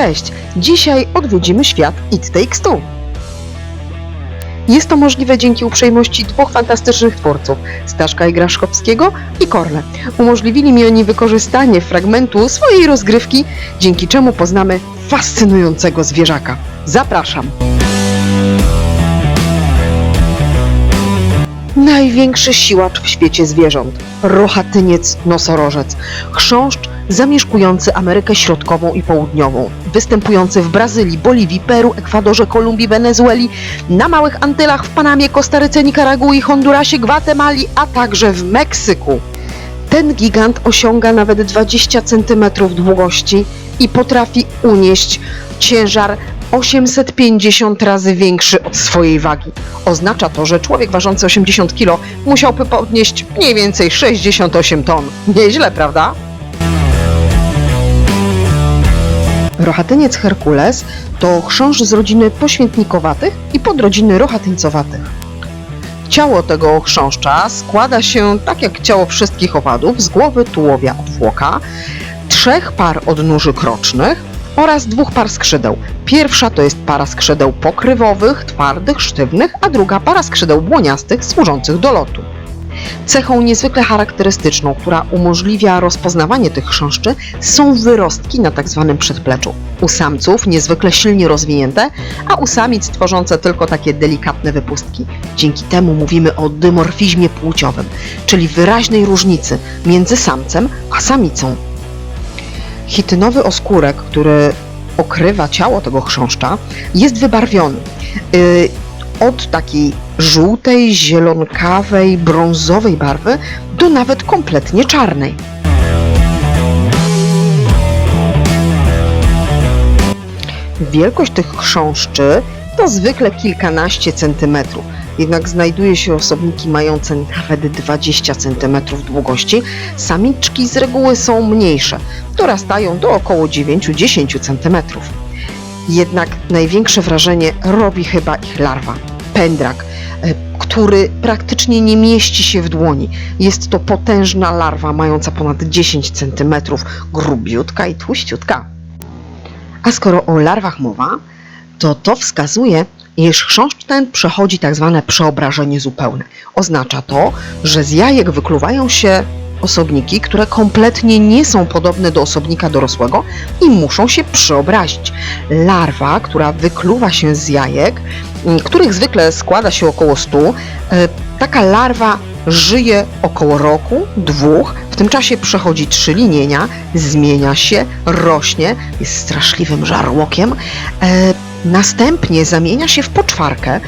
Cześć! Dzisiaj odwiedzimy świat It Takes Two. Jest to możliwe dzięki uprzejmości dwóch fantastycznych twórców, Staszka Igraszkowskiego i Korle. Umożliwili mi oni wykorzystanie fragmentu swojej rozgrywki, dzięki czemu poznamy fascynującego zwierzaka. Zapraszam! Największy siłacz w świecie zwierząt. Rochatyniec nosorożec. Chrząszcz zamieszkujący Amerykę Środkową i Południową. Występujący w Brazylii, Boliwii, Peru, Ekwadorze, Kolumbii, Wenezueli, na Małych Antylach, w Panamie, Kostaryce, Nikaragui, Hondurasie, Gwatemali, a także w Meksyku. Ten gigant osiąga nawet 20 cm długości i potrafi unieść ciężar 850 razy większy od swojej wagi. Oznacza to, że człowiek ważący 80 kg musiałby podnieść mniej więcej 68 ton. Nieźle, prawda? Rochatyniec Herkules to chrząszcz z rodziny poświętnikowatych i podrodziny rochatyńcowatych. Ciało tego chrząszcza składa się, tak jak ciało wszystkich owadów, z głowy, tułowia, odwłoka, trzech par odnóży krocznych oraz dwóch par skrzydeł. Pierwsza to jest para skrzydeł pokrywowych, twardych, sztywnych, a druga para skrzydeł błoniastych, służących do lotu. Cechą niezwykle charakterystyczną, która umożliwia rozpoznawanie tych chrząszczy, są wyrostki na tzw. przedpleczu. U samców niezwykle silnie rozwinięte, a u samic tworzące tylko takie delikatne wypustki. Dzięki temu mówimy o dymorfizmie płciowym, czyli wyraźnej różnicy między samcem a samicą. Chitynowy oskórek, który okrywa ciało tego chrząszcza, jest wybarwiony. Yy, od takiej żółtej, zielonkawej, brązowej barwy do nawet kompletnie czarnej. Wielkość tych chrząszczy to zwykle kilkanaście centymetrów, jednak znajduje się osobniki mające nawet 20 centymetrów długości. Samiczki z reguły są mniejsze, dorastają do około 9-10 centymetrów. Jednak największe wrażenie robi chyba ich larwa pędrak, e, który praktycznie nie mieści się w dłoni. Jest to potężna larwa mająca ponad 10 cm, grubiutka i tłuściutka. A skoro o larwach mowa, to to wskazuje, iż chrząszcz ten przechodzi tak zwane przeobrażenie zupełne. Oznacza to, że z jajek wykluwają się osobniki, które kompletnie nie są podobne do osobnika dorosłego i muszą się przeobrazić. Larwa, która wykluwa się z jajek, których zwykle składa się około 100, e, taka larwa żyje około roku, dwóch, w tym czasie przechodzi trzy linienia, zmienia się, rośnie, jest straszliwym żarłokiem, e, następnie zamienia się w poczwarkę,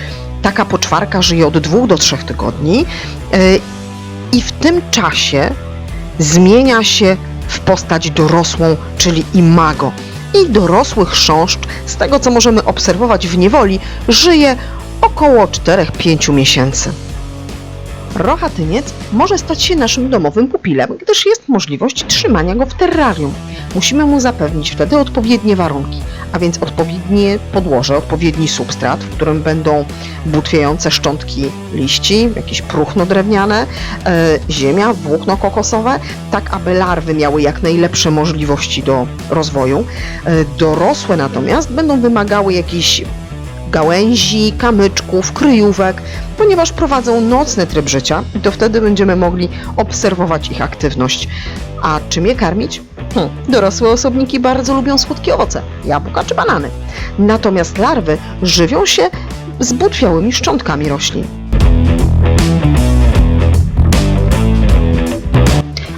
taka poczwarka żyje od dwóch do trzech tygodni e, i w tym czasie zmienia się w postać dorosłą, czyli imago. I dorosły chrząszcz, z tego co możemy obserwować w niewoli, żyje około 4-5 miesięcy. Rochatyniec może stać się naszym domowym pupilem, gdyż jest możliwość trzymania go w terrarium. Musimy mu zapewnić wtedy odpowiednie warunki, a więc odpowiednie podłoże, odpowiedni substrat, w którym będą butwiejące szczątki liści, jakieś próchno drewniane, e, ziemia, włókno kokosowe, tak aby larwy miały jak najlepsze możliwości do rozwoju. E, dorosłe natomiast będą wymagały jakichś gałęzi, kamyczków, kryjówek, ponieważ prowadzą nocny tryb życia i to wtedy będziemy mogli obserwować ich aktywność. A czym je karmić? Hm, dorosłe osobniki bardzo lubią słodkie owoce, jabłka czy banany. Natomiast larwy żywią się zbutwiałymi szczątkami roślin.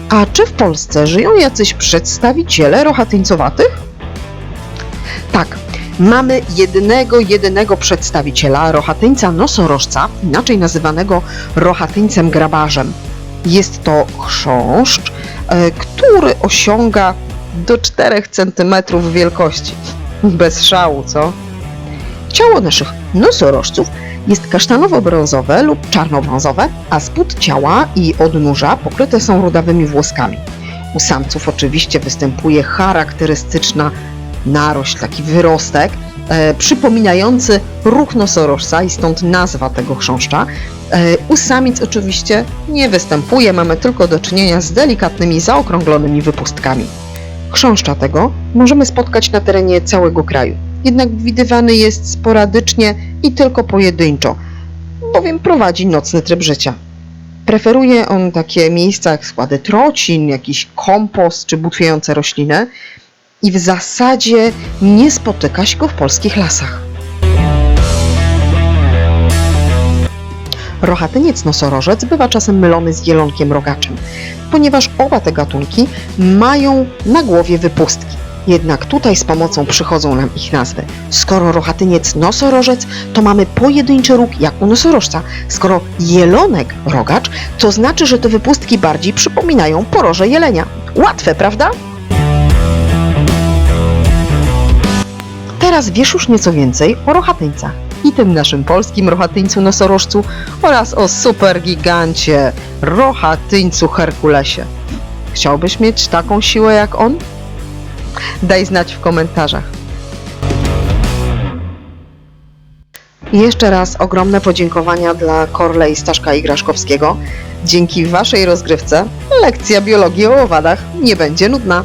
A czy w Polsce żyją jacyś przedstawiciele rochatyńcowatych? Tak, mamy jednego, jedynego przedstawiciela rochatyńca nosorożca, inaczej nazywanego rochatyńcem grabarzem. Jest to chrząszcz, e, który osiąga do 4 cm wielkości. Bez szału, co? Ciało naszych nosorożców jest kasztanowo-brązowe lub czarno-brązowe, a spód ciała i odnóża pokryte są rudawymi włoskami. U samców oczywiście występuje charakterystyczna narośl, taki wyrostek, e, przypominający ruch nosorożca i stąd nazwa tego chrząszcza. E, u samic oczywiście nie występuje, mamy tylko do czynienia z delikatnymi, zaokrąglonymi wypustkami. Chrząszcza tego możemy spotkać na terenie całego kraju. Jednak widywany jest sporadycznie i tylko pojedynczo, bowiem prowadzi nocny tryb życia. Preferuje on takie miejsca jak składy trocin, jakiś kompost czy butwiejące rośliny i w zasadzie nie spotyka się go w polskich lasach. Rochatyniec nosorożec bywa czasem mylony z jelonkiem rogaczem, ponieważ oba te gatunki mają na głowie wypustki. Jednak tutaj z pomocą przychodzą nam ich nazwy. Skoro rochatyniec nosorożec, to mamy pojedynczy róg jak u nosorożca. Skoro jelonek rogacz, to znaczy, że te wypustki bardziej przypominają poroże jelenia. Łatwe, prawda? Teraz wiesz już nieco więcej o rochatyńcach i tym naszym polskim rochatyńcu nosorożcu oraz o supergigancie rochatyńcu Herkulesie. Chciałbyś mieć taką siłę jak on? Daj znać w komentarzach. Jeszcze raz ogromne podziękowania dla Korle i Staszka Igraszkowskiego. Dzięki Waszej rozgrywce lekcja biologii o owadach nie będzie nudna.